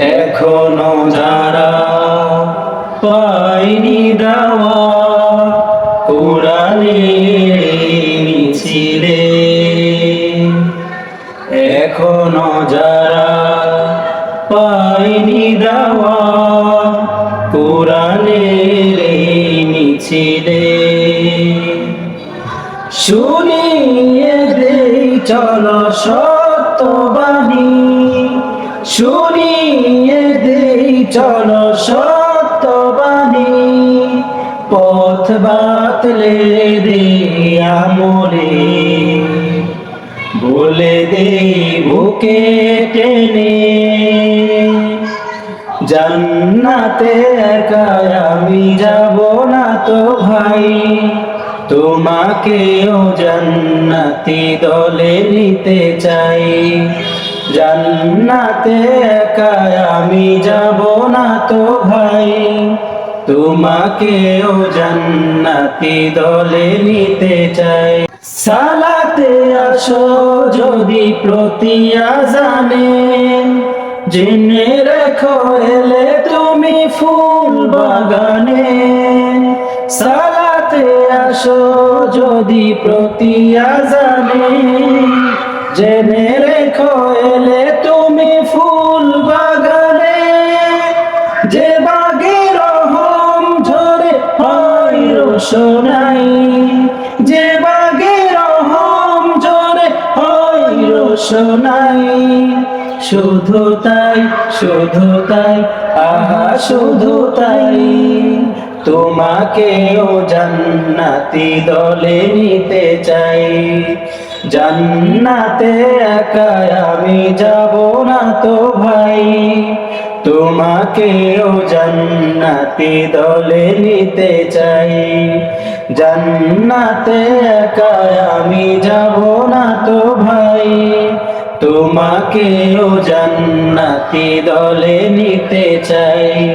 এখনও যারা পাইনি দাওয়া কোরআনের মিছিলে এখনও যারা পাইনি দাওয়া কোরআনের মিছিলে শুনিয়ে দেই, চল সত্যবাণী। শুনিয়ে দেই চল সত্যবাণী। পথ বাতলে দে আমরে বলে দেই বুকে টেনে। জান্নাতে একা আমি যাব না তো ভাই। তোমাকেও জান্নাতি দলে নিতে চাই। জান্নাতে একা আমি যাব না তো ভাই। তোমাকেও জান্নাতি দলে নিতে চাই। সালাতে আসো যদি প্রতি আজানে জেনে রেখো এলে তুমি ফুল বাগানে। সালাতে আসো যদি প্রতি আজানে জেনে রেখো, এলে তুমি ফুল বাগানে। যে বাগে রহম ঝরে হয় রোশনাই যে বাগে রহম ঝরে হয় রোশনাই শুধু তাই শুধু তাই, আহা, শুধু তাই। তোমাকেও জান্নাতি দলে নিতে চাই। জান্নাতে একা আমি যাব না তো ভাই। তোমাকেও জান্নাতি দলে নিতে চাই। জান্নাতে একা আমি যাব না তো ভাই। তোমাকেও জান্নাতি দলে নিতে চাই।